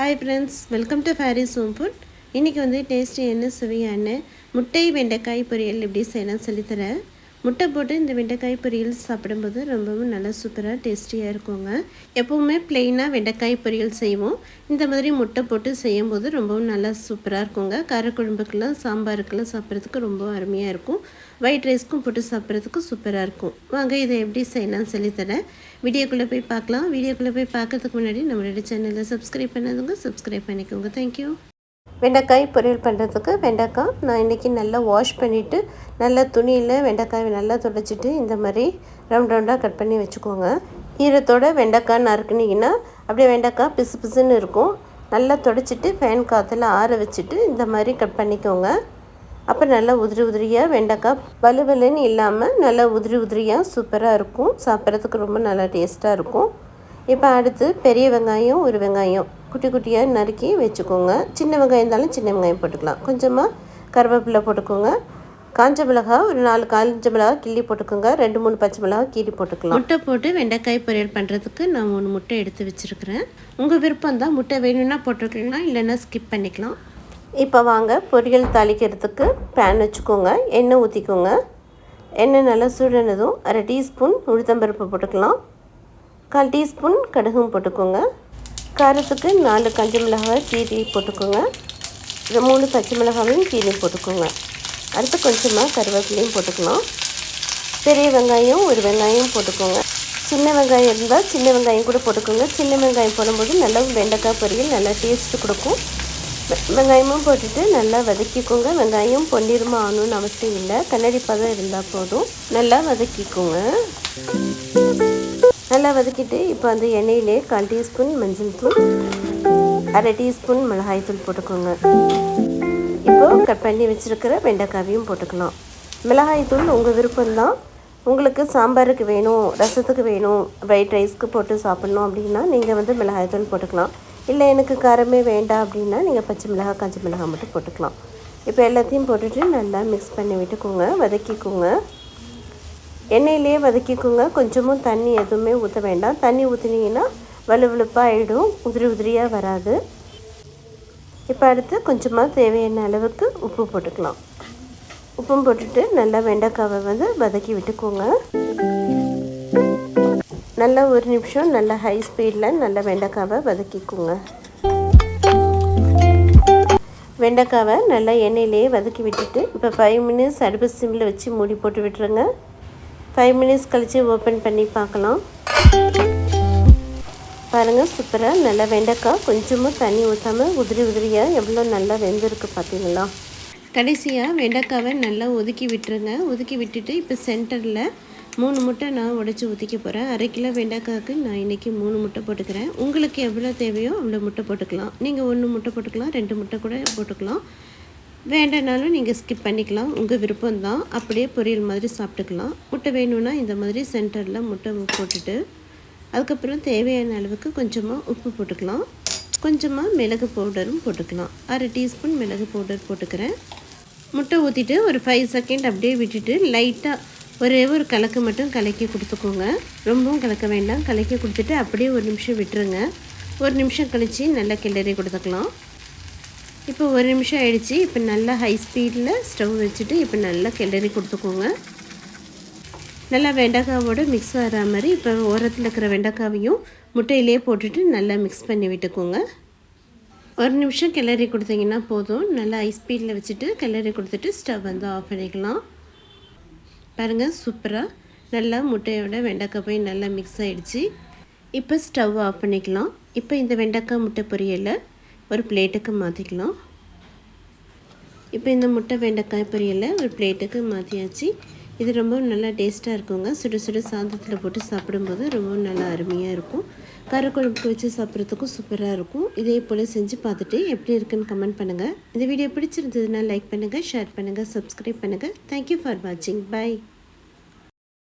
Hi friends welcome to ஃபேரிஸ் சோம் food இன்றைக்கி வந்து டேஸ்ட்டு என்ன சுவையான முட்டை வெண்டைக்காய் பொரியல் எப்படி செய்யலாம் சொல்லித்தரேன் முட்டை போட்டு இந்த வெண்டைக்காய் பொரியல் சாப்பிடும்போது ரொம்பவும் நல்லா சூப்பராக டேஸ்டியாக இருக்குங்க. எப்போவுமே ப்ளெயினாக வெண்டைக்காய் பொரியல் செய்வோம். இந்த மாதிரி முட்டை போட்டு செய்யும்போது ரொம்பவும் நல்லா சூப்பராக இருக்குங்க. காரக்குழம்புக்கெல்லாம் சாம்பாருக்கெல்லாம் சாப்பிட்றதுக்கு ரொம்ப அருமையாக இருக்கும். ஒயிட் ரைஸ்க்கும் போட்டு சாப்பிட்றதுக்கு சூப்பராக இருக்கும். வாங்க இதை எப்படி செய்யலாம்னு சொல்லித்தரேன். வீடியோக்குள்ளே போய் பார்க்கலாம். வீடியோக்குள்ளே போய் பார்க்கறதுக்கு முன்னாடி நம்மளோட சேனலை சப்ஸ்கிரைப் பண்ணதுங்க சப்ஸ்கிரைப் பண்ணிக்கோங்க. தேங்க்யூ வெண்டைக்காய் பொரியல் பண்ணுறதுக்கு வெண்டைக்காய் நான் இன்றைக்கி நல்லா வாஷ் பண்ணிவிட்டு நல்லா துணியில் வெண்டைக்காயை நல்லா துடைச்சிட்டு இந்த மாதிரி ரவுண்ட் ரவுண்டாக கட் பண்ணி வச்சுக்கோங்க. ஈரத்தோட வெண்டைக்காய் நறுக்குனிங்கன்னா அப்படியே வெண்டைக்காய் பிசு பிசுன்னு இருக்கும். நல்லா துடைச்சிட்டு ஃபேன் காற்றுல ஆற வச்சுட்டு இந்த மாதிரி கட் பண்ணிக்கோங்க. அப்போ நல்லா உதிரி உதிரியாக வெண்டைக்காய் வலுவலுன்னு இல்லாமல் நல்லா உதிரி உதிரியாக சூப்பராக இருக்கும். சாப்பிட்றதுக்கு ரொம்ப நல்லா டேஸ்ட்டாக இருக்கும். இப்போ அடுத்து பெரிய வெங்காயம் ஒரு வெங்காயம். குட்டி குட்டியாக நறுக்கி வச்சுக்கோங்க. சின்ன வெங்காயம் இருந்தாலும் சின்ன வெங்காயம் போட்டுக்கலாம். கொஞ்சமாக கருவேப்பிலை போட்டுக்கோங்க. காஞ்ச மிளகா ஒரு நாலு காஞ்ச மிளகா கிள்ளி போட்டுக்கோங்க. ரெண்டு மூணு பச்சை மிளகா கீறி போட்டுக்கலாம். முட்டை போட்டு வெண்டைக்காய் பொரியல் பண்ணுறதுக்கு நான் மூணு முட்டை எடுத்து வச்சுருக்கிறேன். உங்கள் விருப்பம் தான் முட்டை வேணும்னா போட்டுக்கலாம் இல்லைன்னா ஸ்கிப் பண்ணிக்கலாம். இப்போ வாங்க பொரியல் தாளிக்கிறதுக்கு பேன் வச்சுக்கோங்க. எண்ணெய் ஊற்றிக்கோங்க எண்ணெய் நல்லா சுடுனதும் அரை டீஸ்பூன் உளுத்தம்பருப்பு போட்டுக்கலாம். கால் டீஸ்பூன் கடுகும் போட்டுக்கோங்க. காரத்துக்கு நாலு கஞ்ச மிளகாய் கீரி போட்டுக்கோங்க. இது மூணு பச்சை மிளகாவையும் கீரி போட்டுக்கோங்க. அடுத்து கொஞ்சமாக கருவேப்பிலையும் போட்டுக்கலாம். பெரிய வெங்காயம் ஒரு வெங்காயம் போட்டுக்கோங்க. சின்ன வெங்காயம் இருந்தால் சின்ன வெங்காயம் கூட போட்டுக்கோங்க. சின்ன வெங்காயம் போடும்போது நல்லா வெண்டைக்காய் பொரியல் நல்லா டேஸ்ட்டு கொடுக்கும். வெங்காயமும் போட்டுட்டு நல்லா வதக்கிக்கோங்க. வெங்காயம் பொன்னிறமாக ஆகணும்னு அவசியம் இல்லை. கண்ணடிப்பாக தான் இருந்தால் போதும். நல்லா வதக்கிக்கோங்க. நல்லா வதக்கிட்டு இப்போ அந்த எண்ணெயிலே கால் டீஸ்பூன் மஞ்சள் தூள் அரை டீஸ்பூன் மிளகாய் தூள் போட்டுக்கோங்க. இப்போது கட் பண்ணி வச்சுருக்கிற வெண்டைக்காவையும் போட்டுக்கலாம். மிளகாய் தூள் உங்கள் விருப்பம்தான். உங்களுக்கு சாம்பாருக்கு வேணும் ரசத்துக்கு வேணும் ஒயிட் ரைஸ்க்கு போட்டு சாப்பிட்ணும் அப்படின்னா நீங்கள் வந்து மிளகாய் தூள் போட்டுக்கலாம். இல்லை எனக்கு காரமே வேண்டாம் அப்படின்னா நீங்கள் பச்சை மிளகாய் காஞ்சி மிளகாய் மட்டும் போட்டுக்கலாம். இப்போ எல்லாத்தையும் போட்டுட்டு நல்லா மிக்ஸ் பண்ணி விட்டுக்கோங்க வதக்கிக்கோங்க. எண்ணெயிலே வதக்கிக்கோங்க. கொஞ்சமும் தண்ணி எதுவுமே ஊற்ற வேண்டாம். தண்ணி ஊற்றினீங்கன்னா வலுவலுப்பாக ஆகிடும் உதிரி உதிரியாக வராது. இப்போ அடுத்து கொஞ்சமாக தேவையான அளவுக்கு உப்பு போட்டுக்கலாம். உப்பும் போட்டுட்டு நல்லா வெண்டைக்காவை வந்து வதக்கி விட்டுக்கோங்க. நல்லா ஒரு நிமிஷம் நல்லா ஹை ஸ்பீடில் நல்லா வெண்டைக்காவை வதக்கிக்கோங்க. வெண்டைக்காவை நல்லா எண்ணெயிலேயே வதக்கி விட்டுட்டு இப்போ ஃபைவ் மினிட்ஸ் அடுப்பு சிம்மில் வச்சு மூடி போட்டு விட்டுருங்க. ஃபைவ் மினிட்ஸ் கழித்து ஓப்பன் பண்ணி பார்க்கலாம். பாருங்கள் சூப்பராக நல்லா வெண்டைக்காய் கொஞ்சமாக தண்ணி ஊற்றாமல் உதிரி உதிரியாக எவ்வளோ நல்லா வெந்திருக்கு பார்த்தீங்களா? கடைசியாக வெண்டைக்காவை நல்லா ஒதுக்கி விட்டுருங்க. ஒதுக்கி விட்டுட்டு இப்போ சென்டரில் மூணு முட்டை நான் உடச்சி ஊற்றிக்க போகிறேன் அரை கிலோ வெண்டைக்காய்க்கு நான் இன்றைக்கி மூணு முட்டை போட்டுக்கிறேன். உங்களுக்கு எவ்வளோ தேவையோ அவ்வளோ முட்டை போட்டுக்கலாம். நீங்கள் ஒன்று முட்டை போட்டுக்கலாம் ரெண்டு முட்டை கூட போட்டுக்கலாம். வேண்டனாலும் நீங்கள் ஸ்கிப் பண்ணிக்கலாம். உங்கள் விருப்பம் தான் அப்படியே பொரியல் மாதிரி சாப்பிட்டுக்கலாம். முட்டை வேணும்னா இந்த மாதிரி சென்டரில் முட்டை போட்டுட்டு அதுக்கப்புறம் தேவையான அளவுக்கு கொஞ்சமாக உப்பு போட்டுக்கலாம். கொஞ்சமாக மிளகு பவுடரும் போட்டுக்கலாம். அரை டீஸ்பூன் மிளகு பவுடர் போட்டுக்கிறேன். முட்டை ஊற்றிட்டு ஒரு ஃபைவ் செகண்ட் அப்படியே விட்டுட்டு லைட்டாக ஒரே ஒரு கலக்கு மட்டும் கலக்கி கொடுத்துக்கோங்க. ரொம்பவும் கலக்க வேண்டாம். கலக்கி கொடுத்துட்டு அப்படியே ஒரு நிமிஷம் விட்டுருங்க. ஒரு நிமிஷம் கழித்து நல்லா கிளறி கொடுத்துக்கலாம். இப்போ ஒரு நிமிஷம் ஆயிடுச்சு. இப்போ நல்லா ஹை ஸ்பீடில் ஸ்டவ் வச்சுட்டு இப்போ நல்லா கிளறி கொடுத்துக்கோங்க. நல்லா வெண்டைக்காவோட மிக்ஸ் ஆகிற மாதிரி இப்போ ஓரத்தில் இருக்கிற வெண்டைக்காவையும் முட்டையிலே போட்டுட்டு நல்லா மிக்ஸ் பண்ணி விட்டுக்கோங்க. ஒரு நிமிஷம் கிளறி கொடுத்தீங்கன்னா போதும். நல்லா ஹை ஸ்பீடில் வச்சுட்டு கிளறி கொடுத்துட்டு ஸ்டவ் வந்து ஆஃப் பண்ணிக்கலாம். பாருங்கள் சூப்பராக நல்லா முட்டையோட வெண்டைக்காய் போய் நல்லா மிக்ஸ் ஆகிடுச்சு இப்போ ஸ்டவ் ஆஃப் பண்ணிக்கலாம். இப்போ இந்த வெண்டைக்காய் முட்டை பொரியலை ஒரு பிளேட்டுக்கு மாற்றிக்கலாம் இப்போ இந்த முட்டை வெண்டைக்காய் பொரியலை ஒரு பிளேட்டுக்கு மாற்றியாச்சு இது ரொம்ப நல்லா டேஸ்ட்டாக இருக்குங்க. சுட சுட சாதத்தில் போட்டு சாப்பிடும்போது ரொம்ப நல்லா அருமையாக இருக்கும். கருக்குழம்புக்கு வச்சு சாப்பிட்றதுக்கும் சூப்பராக இருக்கும். இதே போல் செஞ்சு பார்த்துட்டு எப்படி இருக்குன்னு கமெண்ட் பண்ணுங்கள் இந்த வீடியோ பிடிச்சிருந்ததுன்னா லைக் பண்ணுங்கள் ஷேர் பண்ணுங்கள் சப்ஸ்கிரைப் பண்ணுங்கள் தேங்க்யூ ஃபார் வாட்சிங் பாய்